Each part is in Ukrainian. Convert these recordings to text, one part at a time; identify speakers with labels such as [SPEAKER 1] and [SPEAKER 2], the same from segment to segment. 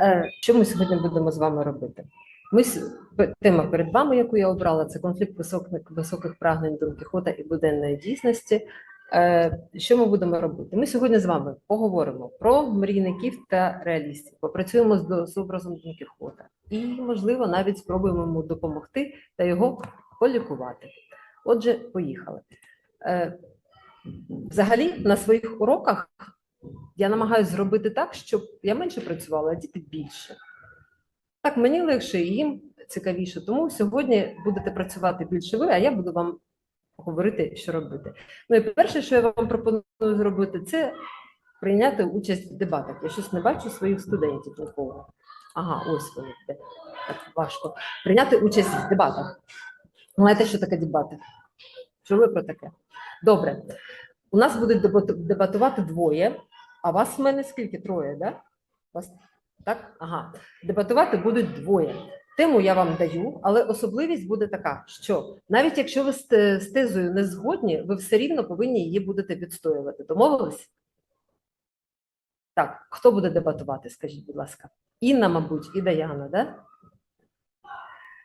[SPEAKER 1] Е, Що ми сьогодні будемо з вами робити? Ми тема перед вами, яку я обрала, це конфлікт високих, високих прагнень Дон Кіхота і буденної дійсності. Е, Що ми будемо робити? Ми сьогодні з вами поговоримо про мрійників та реалістів, попрацюємо з, образом Дон Кіхота і, можливо, навіть спробуємо йому допомогти та його полікувати. Отже, поїхали. Е, Взагалі, на своїх уроках я намагаюся зробити так, щоб я менше працювала, а діти більше. Так, мені легше і їм цікавіше. Тому сьогодні будете працювати більше ви, а я буду вам говорити, що робити. Ну і перше, що я вам пропоную зробити, це прийняти участь в дебатах. Я щось не бачу своїх студентів нікого. Ага, ось вони. Так важко. Прийняти участь в дебатах. Знаєте, що таке дебати? Ви про таке? Добре. У нас будуть дебатувати двоє, а вас в мене скільки? Троє, да? Вас так? Ага. Дебатувати будуть двоє. Тему я вам даю, але особливість буде така, що навіть якщо ви з тезою не згодні, ви все рівно повинні її будете відстоювати. Домовились? Так, хто буде дебатувати? Скажіть, будь ласка. Інна, мабуть, і Даяна, да?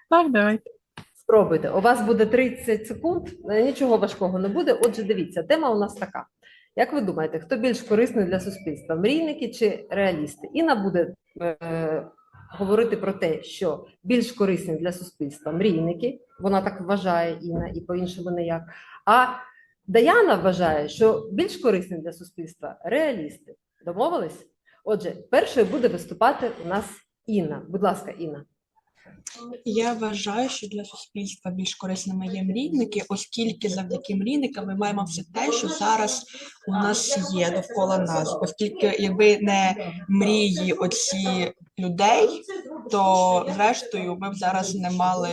[SPEAKER 2] Так, давайте.
[SPEAKER 1] Спробуйте. У вас буде 30 секунд, нічого важкого не буде. Отже, дивіться, тема у нас така. Як ви думаєте, хто більш корисний для суспільства? Мрійники чи реалісти? Інна буде е, говорити про те, що більш корисні для суспільства мрійники, вона так вважає Інна і по-іншому ніяк. А Даяна вважає, що більш корисні для суспільства реалісти. Домовились? Отже, першою буде виступати у нас Інна. Будь ласка, Інна.
[SPEAKER 3] Я вважаю, що для суспільства більш корисними є мрійники, оскільки завдяки мрійникам ми маємо все те, що зараз у нас є довкола нас. Оскільки якби не мрії оці людей, то зрештою ми б зараз не мали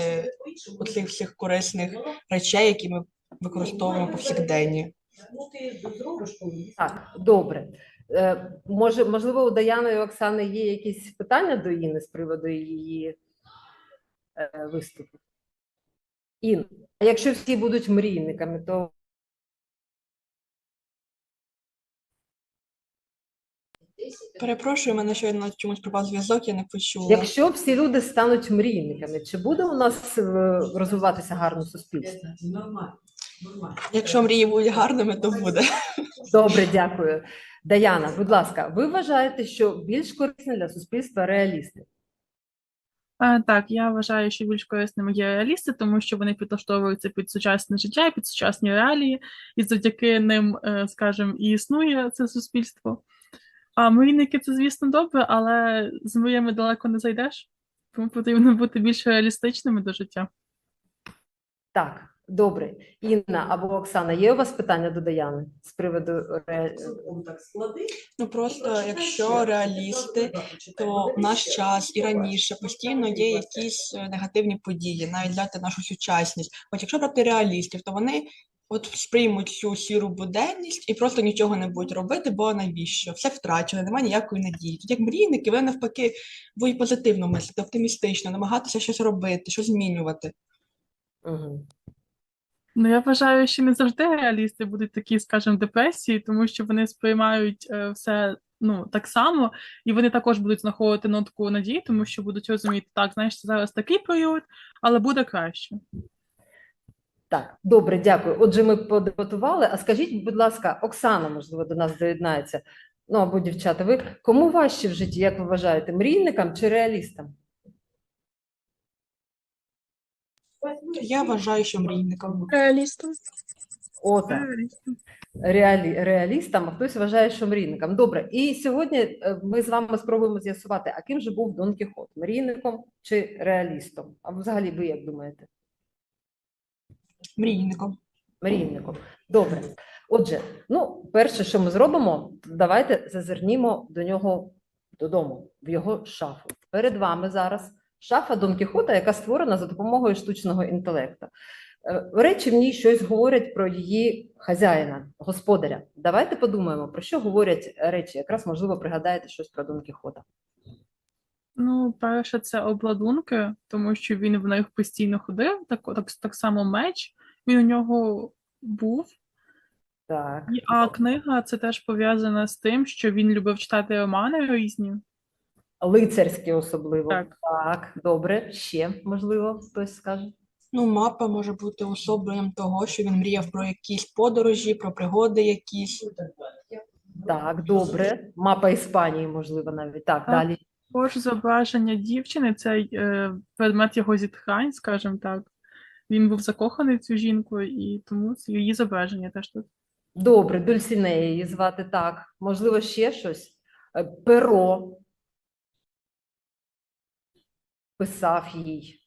[SPEAKER 3] оцих всіх корисних речей, які ми використовуємо повсякденні.
[SPEAKER 1] Так, добре. Е, може, можливо, у Даяни і Оксани є якісь питання до Інни з приводу її е, виступу? Ін, а якщо всі будуть мрійниками, то
[SPEAKER 3] Перепрошую, мене щойно чомусь пропав зв'язок, я не почула.
[SPEAKER 1] якщо всі люди стануть мрійниками, чи буде у нас е, розвиватися гарне суспільство?
[SPEAKER 3] Якщо мрії будуть гарними, то буде.
[SPEAKER 1] Добре, дякую. Даяна, будь ласка, ви вважаєте, що більш корисні для суспільства реалісти?
[SPEAKER 2] Так, я вважаю, що більш корисними є реалісти, тому що вони підлаштовуються під сучасне життя, і під сучасні реалії, і завдяки ним, е, скажімо, і існує це суспільство. А мрійники це, звісно, добре, але з мріями далеко не зайдеш, тому потрібно бути більш реалістичними до життя.
[SPEAKER 1] Так, добре. Інна або Оксана, є у вас питання до Даяни з приводу ре...
[SPEAKER 3] Ну просто якщо реалісти, то в наш час і раніше постійно є якісь е, негативні події, навіть взяти нашу сучасність. От якщо брати реалістів, то вони от сприймуть цю сіру буденність і просто нічого не будуть робити, бо навіщо? Все втрачено, немає ніякої надії. Тут як мрійники, ви навпаки будуть позитивно мислити, оптимістично, намагатися щось робити, щось змінювати.
[SPEAKER 1] Угу.
[SPEAKER 2] Ну, я вважаю, що не завжди реалісти будуть такі, скажімо, депресії, тому що вони сприймають е, все ну, так само, і вони також будуть знаходити нотку надії, тому що будуть розуміти, так, знаєш, це зараз такий період, але буде краще.
[SPEAKER 1] Так, добре, дякую. Отже, ми подебатували. А скажіть, будь ласка, Оксана, можливо, до нас доєднається. Ну або дівчата, ви кому важче в житті, як ви вважаєте, мрійникам чи реалістам?
[SPEAKER 3] Я вважаю, що мрійником.
[SPEAKER 4] Реалістом.
[SPEAKER 1] О. Реалі, реалістам, а хтось вважає, що мрійникам. Добре, і сьогодні е, ми з вами спробуємо з'ясувати, а ким же був Дон Кіхот? Мрійником чи реалістом? А взагалі ви як думаєте?
[SPEAKER 3] Мрійником.
[SPEAKER 1] мрійником. Добре. Отже, ну, перше, що ми зробимо, давайте зазирнімо до нього додому, в його шафу. Перед вами зараз шафа Дон Кіхота, яка створена за допомогою штучного інтелекту. Е, Речі в ній щось говорять про її хазяїна, господаря. Давайте подумаємо, про що говорять речі. Якраз, можливо, пригадаєте щось про Дон Кіхота.
[SPEAKER 2] Ну, перше, це обладунки, тому що він в них постійно ходив, так, так, так само меч, він у нього був.
[SPEAKER 1] Так.
[SPEAKER 2] А книга це теж пов'язана з тим, що він любив читати романи різні.
[SPEAKER 1] Лицарські особливо.
[SPEAKER 2] Так.
[SPEAKER 1] Так, добре. Ще, можливо, хтось скаже.
[SPEAKER 3] Ну, мапа може бути особленням того, що він мріяв про якісь подорожі, про пригоди якісь.
[SPEAKER 1] Так, добре. Мапа Іспанії, можливо, навіть. Так,
[SPEAKER 2] Так.
[SPEAKER 1] далі.
[SPEAKER 2] Також зображення дівчини це е, предмет його зітхань, скажімо так. Він був закоханий в цю жінку, і тому це її зображення теж тут.
[SPEAKER 1] Добре, Дульсінея її звати так. Можливо, ще щось. Е, Перо. Писав їй.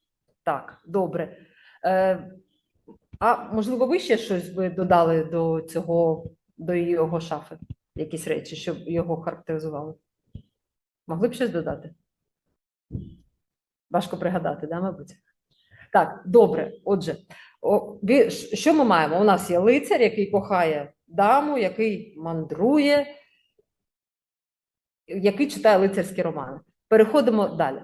[SPEAKER 1] Так, добре. Е, а можливо, ви ще щось би додали до цього, до його шафи? Якісь речі, щоб його характеризували? Могли б щось додати? Важко пригадати, да, мабуть? Так, добре. Отже, що ми маємо? У нас є лицар, який кохає даму, який мандрує, який читає лицарські романи. Переходимо далі.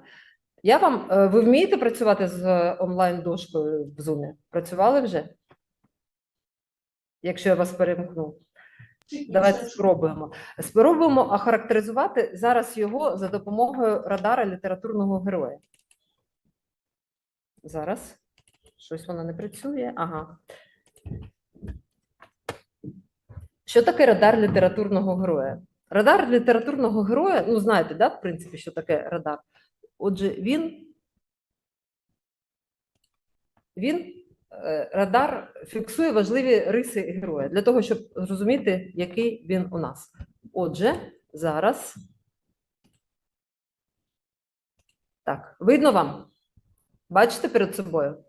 [SPEAKER 1] Я вам, е, ви вмієте працювати з онлайн-дошкою в Zoom? Працювали вже? Якщо я вас перемкну. Давайте спробуємо. Спробуємо охарактеризувати зараз його за допомогою радара літературного героя. Зараз. Щось воно не працює. Ага. Що таке радар літературного героя? Радар літературного героя, ну знаєте, да, в принципі, що таке радар? Отже, він, він е, радар фіксує важливі риси героя для того, щоб зрозуміти, який він у нас. Отже, зараз. Так, видно вам? Бачите перед собою?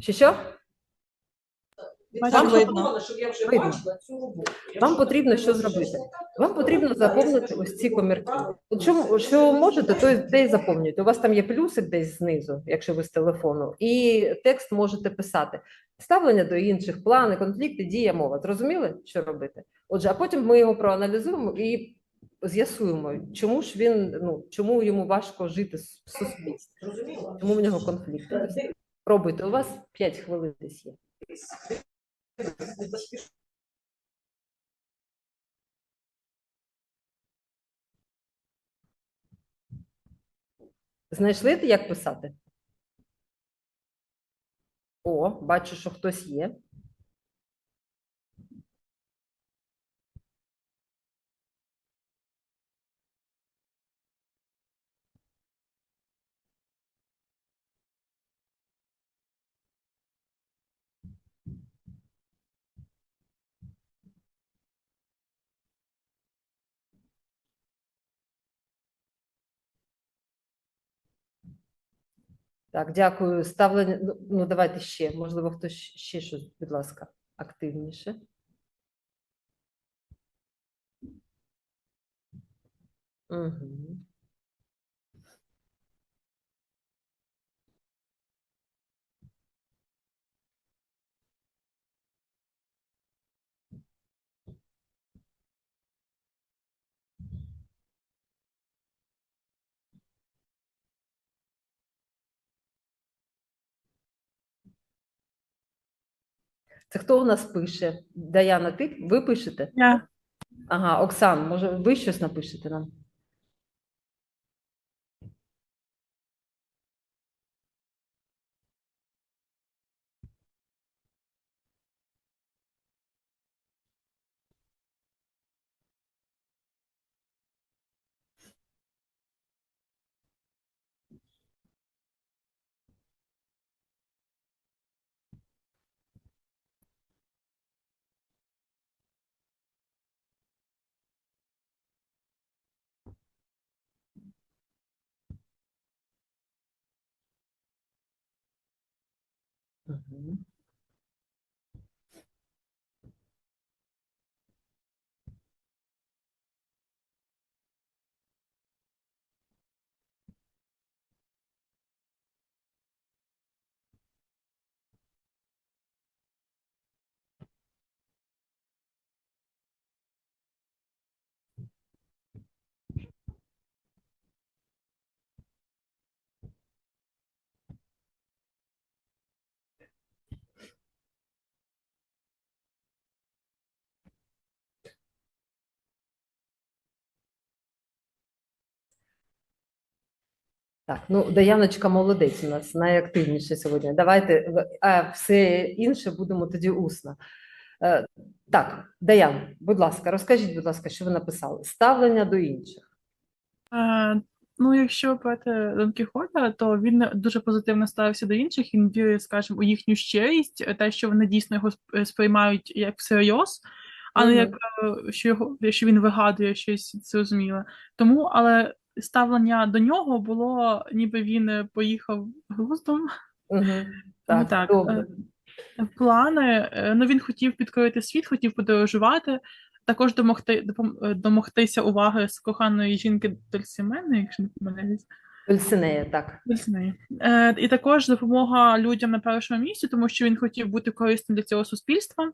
[SPEAKER 1] Що що?
[SPEAKER 3] Вам видно.
[SPEAKER 1] Видно. Вам потрібно що зробити? Вам потрібно заповнити ось ці комірки. От Що, що можете, то й- те й заповнюйте. У вас там є плюсик десь знизу, якщо ви з телефону, і текст можете писати. Ставлення до інших, плани, конфлікти, дія, мова. Зрозуміли, що робити? Отже, а потім ми його проаналізуємо і з'ясуємо, чому ж він, ну чому йому важко жити с- в суспільстві, чому в нього конфлікти. Пробуйте, у вас 5 хвилин десь є. Знайшли, як писати? О, бачу, що хтось є. Так, дякую. Ставлення. Ну, ну, давайте ще. Можливо, хтось ще щось, будь ласка, активніше. Угу. Це хто у нас пише? Даяна, ти ви пишете?
[SPEAKER 2] Я
[SPEAKER 1] Ага, Оксан, може, ви щось напишете нам? Угу. Так, ну Даяночка молодець у нас найактивніша сьогодні. Давайте а все інше будемо тоді усно. Е, Так, Даян, будь ласка, розкажіть, будь ласка, що ви написали? Ставлення до інших.
[SPEAKER 2] Е, ну, якщо брати Дон Кіхота, то він дуже позитивно ставився до інших, він вірив, скажімо, у їхню щирість, те, що вони дійсно його сприймають як всерйоз, а не
[SPEAKER 1] Мгм.
[SPEAKER 2] як е, що його що він вигадує щось зрозуміле. Тому, але ставлення до нього було, ніби він е, поїхав глуздом.
[SPEAKER 1] Угу. Так,
[SPEAKER 2] так,
[SPEAKER 1] добре.
[SPEAKER 2] е, Плани, е, ну він хотів підкорити світ, хотів подорожувати, також домогти, е, домогтися уваги з коханої жінки Дольсімени, якщо не помиляюсь.
[SPEAKER 1] Дульсинея, так.
[SPEAKER 2] Дольсінеї. Е, і також допомога людям на першому місці, тому що він хотів бути корисним для цього суспільства.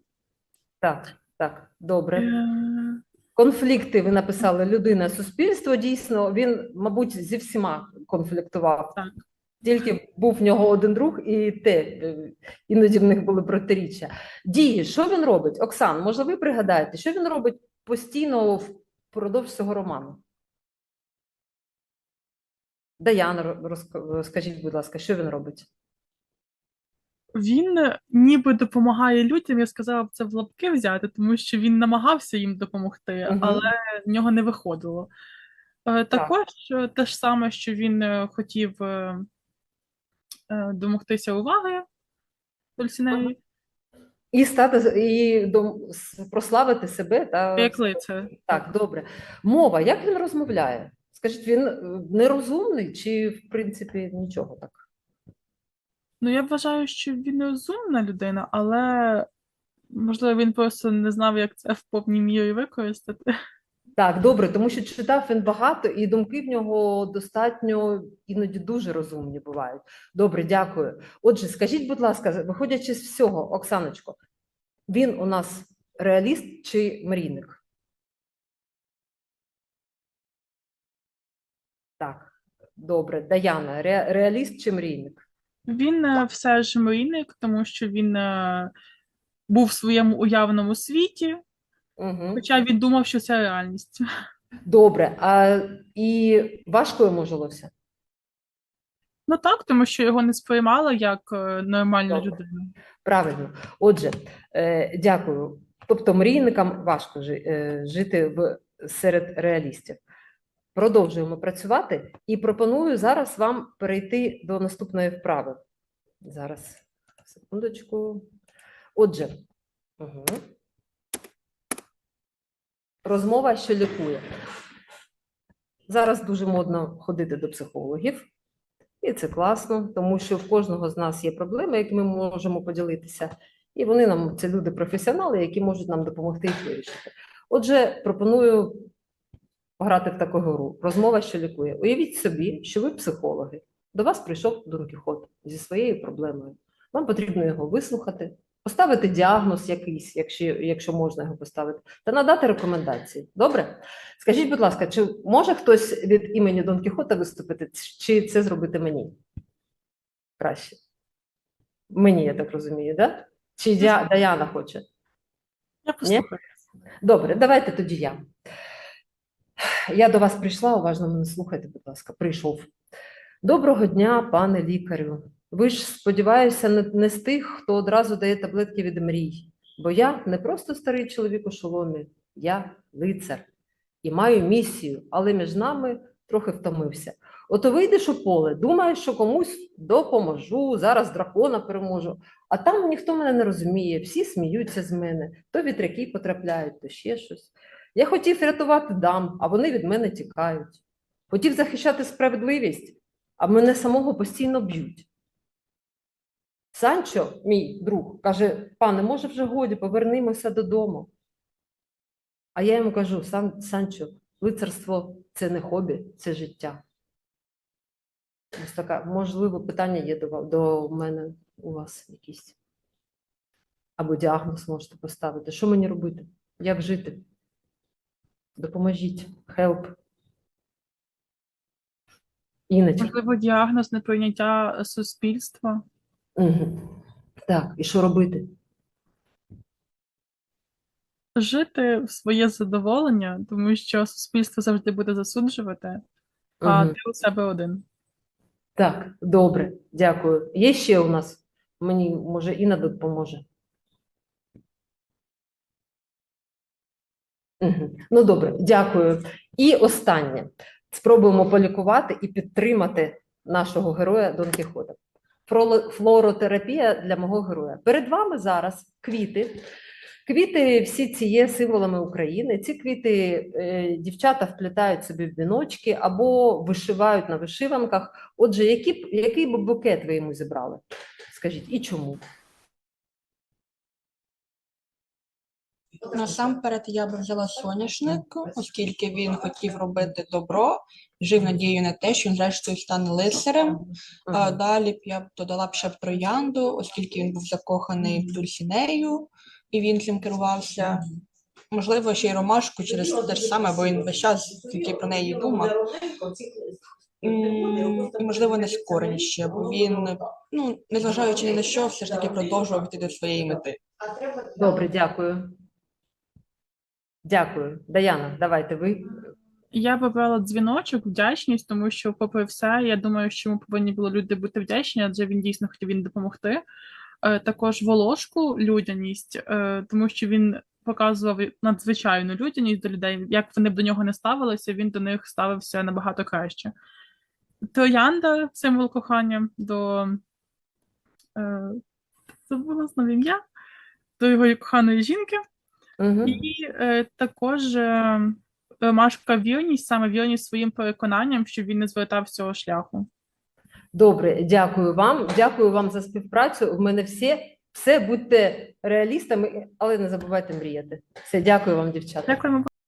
[SPEAKER 1] Так, так, добре.
[SPEAKER 2] Е,
[SPEAKER 1] Конфлікти ви написали людина, суспільство. Дійсно, він, мабуть, зі всіма конфліктував.
[SPEAKER 2] Так.
[SPEAKER 1] Тільки був в нього один друг, і те е, іноді в них були протиріччя. Дії, що він робить? Оксан, може, ви пригадаєте, що він робить постійно впродовж цього роману? Даяна, розкажіть, будь ласка, що він робить?
[SPEAKER 2] Він е, ніби допомагає людям, я сказала б це в лапки взяти, тому що він намагався їм допомогти,
[SPEAKER 1] Мгм.
[SPEAKER 2] але в нього не виходило. Е, Також е, те ж саме, що він хотів домогтися уваги Дульсінеї,
[SPEAKER 1] І стати і дом- прославити себе та
[SPEAKER 2] як лицар.
[SPEAKER 1] Так, добре. Мова, як він розмовляє? Скажіть, він нерозумний чи, в принципі, нічого так?
[SPEAKER 2] Ну, я вважаю, що він розумна людина, але можливо він просто не знав, як це в повній мірі використати.
[SPEAKER 1] Так, добре, тому що читав він багато, і думки в нього достатньо іноді дуже розумні бувають. Добре, дякую. Отже, скажіть, будь ласка, виходячи з всього, Оксаночко, він у нас реаліст чи мрійник? Так, добре. Даяна, ре- реаліст чи мрійник?
[SPEAKER 2] Він е, все ж мрійник, тому що він е, був в своєму уявному світі,
[SPEAKER 1] Угу.
[SPEAKER 2] хоча він думав, що це реальність.
[SPEAKER 1] Добре, а і важко йому жилося?
[SPEAKER 2] Ну так, тому що його не сприймали як е, нормальну
[SPEAKER 1] Добре.
[SPEAKER 2] людину.
[SPEAKER 1] Правильно. Отже, е, дякую. Тобто мрійникам важко жити в, серед реалістів. Продовжуємо працювати і пропоную зараз вам перейти до наступної вправи. Зараз, секундочку. Отже, угу. розмова, що лікує. Зараз дуже модно ходити до психологів. І це класно, тому що в кожного з нас є проблеми, які ми можемо поділитися, і вони нам це люди професіонали, які можуть нам допомогти їх вирішити. Отже, пропоную пограти в таку гру. Розмова, що лікує. Уявіть собі, що ви психологи. До вас прийшов Дон Кіхот зі своєю проблемою. Вам потрібно його вислухати, поставити діагноз якийсь, якщо, якщо можна його поставити, та надати рекомендації. Добре? Скажіть, будь ласка, чи може хтось від імені Дон Кіхота виступити, чи це зробити мені? Краще. Мені, я так розумію, да? Чи Даяна хоче?
[SPEAKER 2] Я послухаю.
[SPEAKER 1] Добре, давайте тоді я. Я до вас прийшла, уважно мене слухайте, будь ласка, прийшов. Доброго дня, пане лікарю. Ви ж, сподіваюся, не, з тих, хто одразу дає таблетки від мрій. Бо я не просто старий чоловік у шоломі, я лицар і маю місію, але між нами трохи втомився. Ото вийдеш у поле, думаєш, що комусь допоможу, зараз дракона переможу, а там ніхто мене не розуміє, всі сміються з мене, то вітряки потрапляють, то ще щось. Я хотів рятувати дам, а вони від мене тікають. Хотів захищати справедливість, а мене самого постійно б'ють. Санчо, мій друг, каже: пане, може, вже годі, повернімося додому. А я йому кажу: Сан, Санчо, лицарство це не хобі, це життя. Ось така, можливо, питання є до, до мене у вас якісь. Або діагноз можете поставити. Що мені робити? Як жити? Допоможіть. Help. Іночка.
[SPEAKER 2] Можливо, діагноз неприйняття суспільства.
[SPEAKER 1] Угу. Так, і що робити?
[SPEAKER 2] Жити в своє задоволення, тому що суспільство завжди буде засуджувати, а
[SPEAKER 1] Мгм.
[SPEAKER 2] ти у себе один.
[SPEAKER 1] Так, добре, дякую. Є ще у нас? Мені, може, Інна допоможе. Ну, добре, дякую. І останнє. Спробуємо полікувати і підтримати нашого героя Дон Кіхота. Флоротерапія для мого героя. Перед вами зараз квіти. Квіти всі ці є символами України. Ці квіти е, дівчата вплітають собі в віночки або вишивають на вишиванках. Отже, які, б- який би букет ви йому зібрали? Скажіть, і чому?
[SPEAKER 3] Насамперед я би взяла соняшник, оскільки він хотів робити добро, жив надією на те, що він зрештою стане лицарем. А далі б я б додала б ще б троянду, оскільки він був закоханий в Дульсінею, і він цим керувався. Можливо, ще й ромашку через те ж саме, бо він весь час тільки про неї думав. І, можливо, не скорень ще, бо він, ну, незважаючи ні на що, все ж таки продовжував йти до своєї мети.
[SPEAKER 1] Добре, дякую. Дякую. Даяна, давайте ви.
[SPEAKER 2] Я б обрала дзвіночок, вдячність, тому що, попри все, я думаю, що йому повинні були люди бути вдячні, адже він дійсно хотів їм допомогти. Е, Також волошку людяність, е, тому що він показував надзвичайну людяність до людей. Як вони б до нього не ставилися, він до них ставився набагато краще. Троянда символ кохання до е, забула знову ім'я, до його коханої жінки.
[SPEAKER 1] Угу.
[SPEAKER 2] І е, також е, Машка вірність, саме вірність своїм переконанням, щоб він не звертав цього шляху.
[SPEAKER 1] Добре, дякую вам. Дякую вам за співпрацю. В мене всі. Все будьте реалістами, але не забувайте мріяти. Все, дякую вам, дівчата.
[SPEAKER 2] Дякуємо.